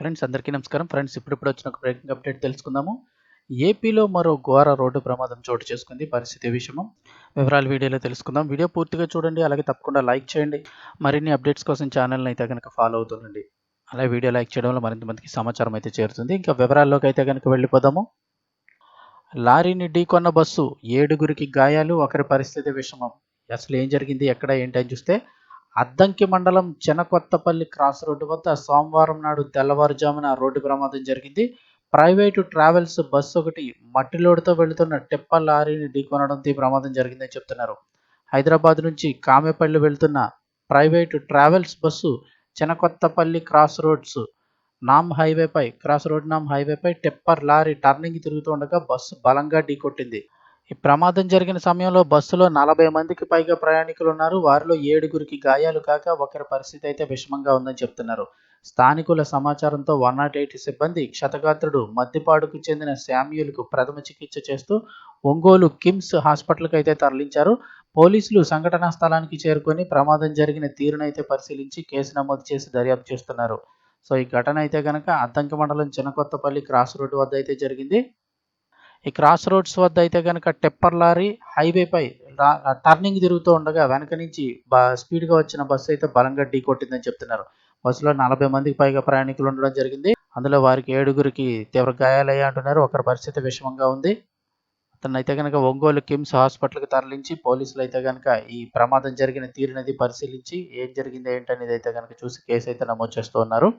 Friends అందరికీ నమస్కారం. Friends ఇప్పుడిప్పుడు వచ్చిన ఒక బ్రేకింగ్ అప్డేట్ తెలుసుకుందాము. ఏపీలో మరో ఘోర రోడ్డు ప్రమాదం చోటు చేసుకుంది పరిస్థితి విషయము వివరాలు వీడియోలో తెలుసుకుందాం. వీడియో పూర్తిగా చూడండి అలాగే తప్పకుండా లైక్ చేయండి. మరిన్ని అప్డేట్స్ కోసం ఛానల్ని అయితే కనుక ఫాలో అవుతుండండి అలాగే వీడియో లైక్ చేయడం వల్ల మరింత మందికి సమాచారం అయితే చేరుతుంది. ఇంకా వివరాల్లోకి అయితే కనుక వెళ్ళిపోదాము. లారీని ఢీకొన్న బస్సు ఏడుగురికి గాయాలు ఒకరి పరిస్థితి విషమం. అసలు ఏం జరిగింది ఎక్కడ ఏంటి అని చూస్తే అద్దంకి మండలం చెనకొత్తపల్లి క్రాస్ రోడ్డు వద్ద సోమవారం నాడు తెల్లవారుజామున రోడ్డు ప్రమాదం జరిగింది. ప్రైవేటు ట్రావెల్స్ బస్సు ఒకటి మట్టి లోడుతో వెళుతున్న టెప్ప లారీని ఢీకొనడంతో ఈ ప్రమాదం జరిగిందని చెప్తున్నారు. హైదరాబాద్ నుంచి కామెపల్లి వెళుతున్న private travels bus Chenakothapalli cross roads NAM హైవేపై cross road NAM హైవేపై టెప్పర్ లారీ టర్నింగ్ తిరుగుతుండగా బస్సు బలంగా ఢీకొట్టింది. ఈ ప్రమాదం జరిగిన సమయంలో బస్సులో నలభై మందికి పైగా ప్రయాణికులు ఉన్నారు వారిలో ఏడుగురికి గాయాలు కాక ఒకరి పరిస్థితి అయితే విషమంగా ఉందని చెప్తున్నారు. స్థానికుల సమాచారంతో వన్ నాట్ ఎయిట్ సిబ్బంది క్షతగాత్రుడు మద్దిపాడుకు చెందిన శామ్యులకు ప్రథమ చికిత్స చేస్తూ ఒంగోలు కిమ్స్ హాస్పిటల్కి అయితే తరలించారు. పోలీసులు సంఘటనా స్థలానికి చేరుకొని ప్రమాదం జరిగిన తీరునైతే పరిశీలించి కేసు నమోదు చేసి దర్యాప్తు చేస్తున్నారు. సో ఈ ఘటన అయితే కనుక అద్దంకి మండలం చిన్నకొత్తపల్లి క్రాస్ రోడ్డు వద్ద అయితే జరిగింది. ఈ క్రాస్ రోడ్స్ వద్ద అయితే కనుక టెప్పర్ లారీ హైవేపై టర్నింగ్ తిరుగుతూ ఉండగా వెనక నుంచి స్పీడ్గా వచ్చిన బస్సు అయితే బలంగా ఢీ కొట్టిందని చెప్తున్నారు. బస్సులో నలభై మందికి పైగా ప్రయాణికులు ఉండడం జరిగింది. అందులో వారికి ఏడుగురికి తీవ్ర గాయాలయ్యా అంటున్నారు. ఒకరి పరిస్థితి విషమంగా ఉంది. అతను అయితే కనుక ఒంగోలు కిమ్స్ హాస్పిటల్కి తరలించి పోలీసులు అయితే కనుక ఈ ప్రమాదం జరిగిన తీరునది పరిశీలించి ఏం జరిగింది ఏంటనేది అయితే కనుక చూసి కేసు అయితే నమోదు చేస్తూ ఉన్నారు.